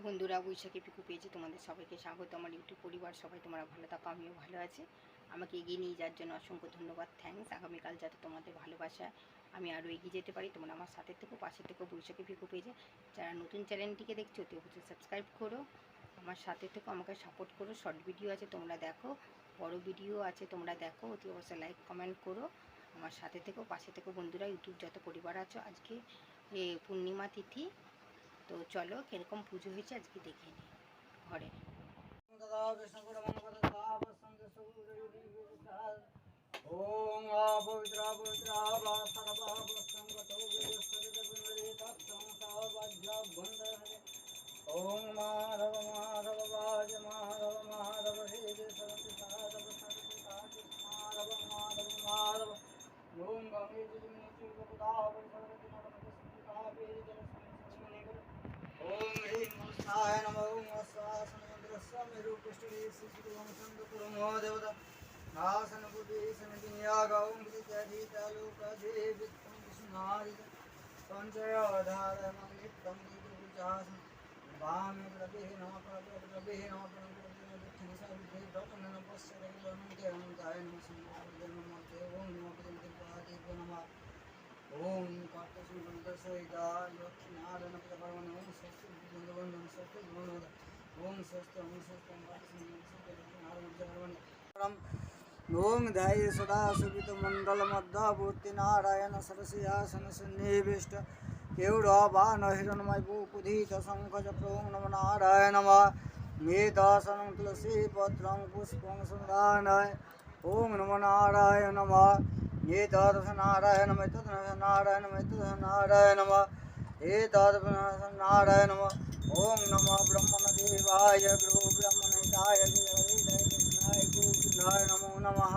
Hello বন্ধুরা, বৈশাখী পিকু পেয়েছে তোমাদের সবাইকে স্বাগত। আমার ইউটিউব পরিবার সবাই তোমরা ভালো থাকো, আমিও ভালো আছি। আমাকে এগিয়ে নিয়ে যাওয়ার জন্য অসংখ্য ধন্যবাদ থ্যাঙ্কস আগামীকাল যাতে তোমাদের ভালোবাসা আমি আরও এগিয়ে যেতে পারি, তোমরা আমার সাথে থেকো, পাশে থেকো বৈশাখী পিকু পেয়েছে যারা নতুন চ্যানেলটিকে দেখছ, অতি অবশ্যই সাবস্ক্রাইব করো, আমার সাথে থেকো, আমাকে সাপোর্ট করো। শর্ট ভিডিও আছে, তোমরা দেখো। বড় ভিডিও আছে, তোমরা দেখো, অতি অবশ্যই লাইক কমেন্ট করো। আমার সাথে থেকো, পাশে থেকো বন্ধুরা ইউটিউব যত পরিবার আছো, আজকে পূর্ণিমা তিথি। তো চলো কিরকম পুজো হয়েছে আজকে দেখে নিই ঘরে ওম পবিত্রা পবিত্রা বা সর্বা বসঙ্গতো বিশ্বরিত পুনরি তৎসং সবাজ্য বন্ধনে ওম মাধব মাধব বাজ মাধব মাধব হৃদয় সরন্তি সাধব সরন্তি কাটি মাধব মাধব মাধব ওম গঙ্গে জিমি চিরপদা পরিসরতি ओम ह्रीं मूर्धाय नमः ओम स्वासनेन्द्रस्वामि रूपष्टुरे श्रीगुरुवंशन्दकुरुमो देवता नमस्ते ॐ नमः ओम ध्याये सदा सुवित मंडल मध्याभूति नारायण सरसिंहासन सन्निविष्ट केवड़ावान हिरणमय भूपुधीत शंख चक्रों नम नारायण नम तुलसी पत्रं पुष्पं सुदानय ओम नमो नारायण नम एतादृश नारायण नम एतद् नारायण नम एतद् नारायण नम एतादृश नारायण नम ओम नमः ब्रह्मणदेवाय गुरु ब्रह्मणहिताय कृष्णाय गोविन्दाय नमो। नमः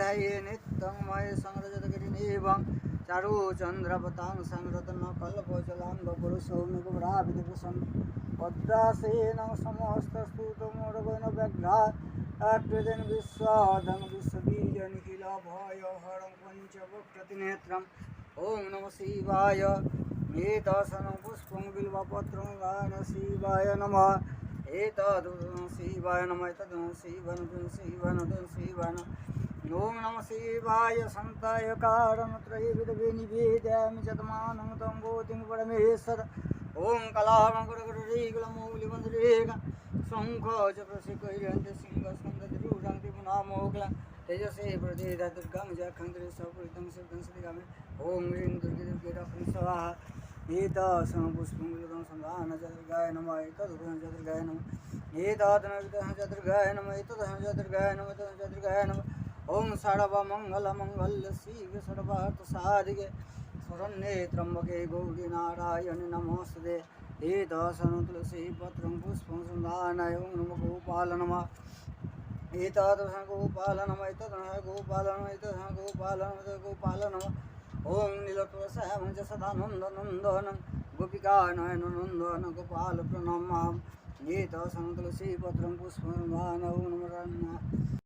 ध्याये नित्यं मय संरजतगिरिनिवं चारुचन्द्रपतां संरतन कल्पचलाङ्गपुरुषौमिकभ्राविदिपुषं पद्मासेनं समस्तस्तुतमोरगण व्यग्रा कृतिन् विश्वादं विश्वबीजनिखिलभयहरं पञ्चवक्रतिनेत्रम् ॐ नमः शिवाय। एतासनं पुष्पं बिल्वपत्रं गान शिवाय नमः। एतद् शिवाय नमः एतद् शिवन शिवन शिवन ॐ नमः शिवाय सन्ताय कारणत्रयविधविनिवेदयामि शतमानं तं बोधिं परमेश्वर। ॐ कलामकुरकुरीकुलमौलिमन्दिरेक शङ्ख चक्रशिखैरन्त सिंहस्कन्दतिरूढन्ति पुनामोकला तेजसे प्रदेद दुर्गं जखन्द्रे सपुरितं सिद्धं श्रीगामे ॐ ह्रीं दुर्गे दुर्गे स्वाहा एतासं पुष्पं सन्धान चतुर्गाय नमः। एतदुर्गं चतुर्गाय नमः। एतादनविदः चतुर्गाय नमः। एतदः चतुर्गाय नमः। चतुर्गाय नमः। ॐ सर्वमङ्गलमङ्गल्य शिव सर्वार्थसाधिके शरण्ये त्र्यम्बके गौरी नारायणि नमोस्तुते। एतासनं तुलसी पत्रं पुष्पं सन्धानाय। ॐ नमः गोपाल नमः। एतादृशं गोपाल नमः एतदः गोपाल नमः एतदः गोपाल नमः एतदः गोपाल नमः ॐ नीलतुलसामं च सदानन्दनन्दनं गोपिकानयन नन्दन गोपाल प्रणमाम् एतासनं तुलसी पत्रं पुष्पं ॐ नमः